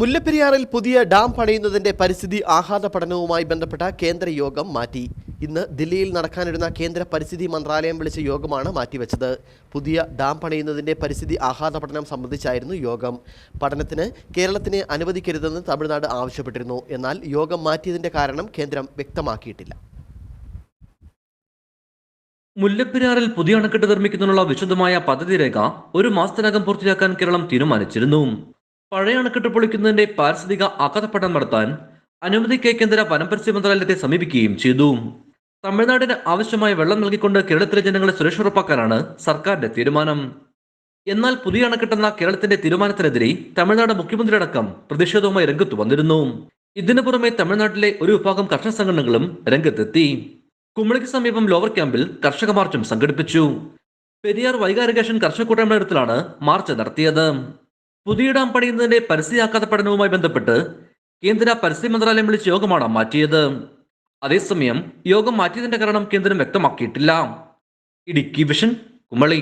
മുല്ലപ്പെരിയാറിൽ പുതിയ ഡാം പണിയുന്നതിന്റെ പരിസ്ഥിതി ആഹ്ലാദ പഠനവുമായി ബന്ധപ്പെട്ട കേന്ദ്ര യോഗം മാറ്റി. ഇന്ന് ദില്ലിയിൽ നടക്കാനിരുന്ന കേന്ദ്ര പരിസ്ഥിതി മന്ത്രാലയം വിളിച്ച യോഗമാണ് മാറ്റിവെച്ചത്. പുതിയ ഡാം പണിയുന്നതിന്റെ പരിസ്ഥിതി ആഹ്ലാദ പഠനം സംബന്ധിച്ചായിരുന്നു യോഗം. പഠനത്തിന് കേരളത്തിനെ അനുവദിക്കരുതെന്ന് തമിഴ്നാട് ആവശ്യപ്പെട്ടിരുന്നു. എന്നാൽ യോഗം മാറ്റിയതിന്റെ കാരണം കേന്ദ്രം വ്യക്തമാക്കിയിട്ടില്ല. മുല്ലപ്പെരിയാറിൽ പുതിയ അണക്കെട്ട് നിർമ്മിക്കുന്നതിനുള്ള വിശദമായ പദ്ധതി രേഖ ഒരു മാസത്തിനകം പൂർത്തിയാക്കാൻ കേരളം തീരുമാനിച്ചിരുന്നു. പഴയ അണക്കെട്ട് പൊളിക്കുന്നതിന്റെ പാരിസ്ഥിതിക ആഘാത പഠനം നടത്താൻ അനുമതിക്ക് കേന്ദ്ര വനപരിസ്ഥിതി മന്ത്രാലയത്തെ സമീപിക്കുകയും ചെയ്തു. തമിഴ്നാടിന് ആവശ്യമായ വെള്ളം നൽകിക്കൊണ്ട് കേരളത്തിലെ ജനങ്ങളെ സുരക്ഷ ഉറപ്പാക്കാനാണ് സർക്കാരിന്റെ തീരുമാനം. എന്നാൽ പുതിയ അണക്കെട്ടെന്ന കേരളത്തിന്റെ തീരുമാനത്തിനെതിരെ തമിഴ്നാട് മുഖ്യമന്ത്രി അടക്കം പ്രതിഷേധവുമായി രംഗത്ത് വന്നിരുന്നു. ഇതിനു പുറമെ തമിഴ്നാട്ടിലെ ഒരു വിഭാഗം കർഷക സംഘടനകളും രംഗത്തെത്തി. കുമളിക്ക് സമീപം ലോവർ ക്യാമ്പിൽ കർഷക മാർച്ചും സംഘടിപ്പിച്ചു. പെരിയാർ വൈകാരികേഷൻ കർഷക കൂട്ടായ്മ നേതൃത്വത്തിലാണ് മാർച്ച് നടത്തിയത്. പുതിയ ഡാം പണിയുന്നതിന്റെ പരിസ്ഥിതി പഠനവുമായി ബന്ധപ്പെട്ട് കേന്ദ്ര പരിസ്ഥിതി മന്ത്രാലയം വിളിച്ച യോഗമാണ് മാറ്റിയത്. അതേസമയം യോഗം മാറ്റിയതിന്റെ കാരണം കേന്ദ്രം വ്യക്തമാക്കിയിട്ടില്ല. ഇടുക്കി വിഷൻ കുമളി.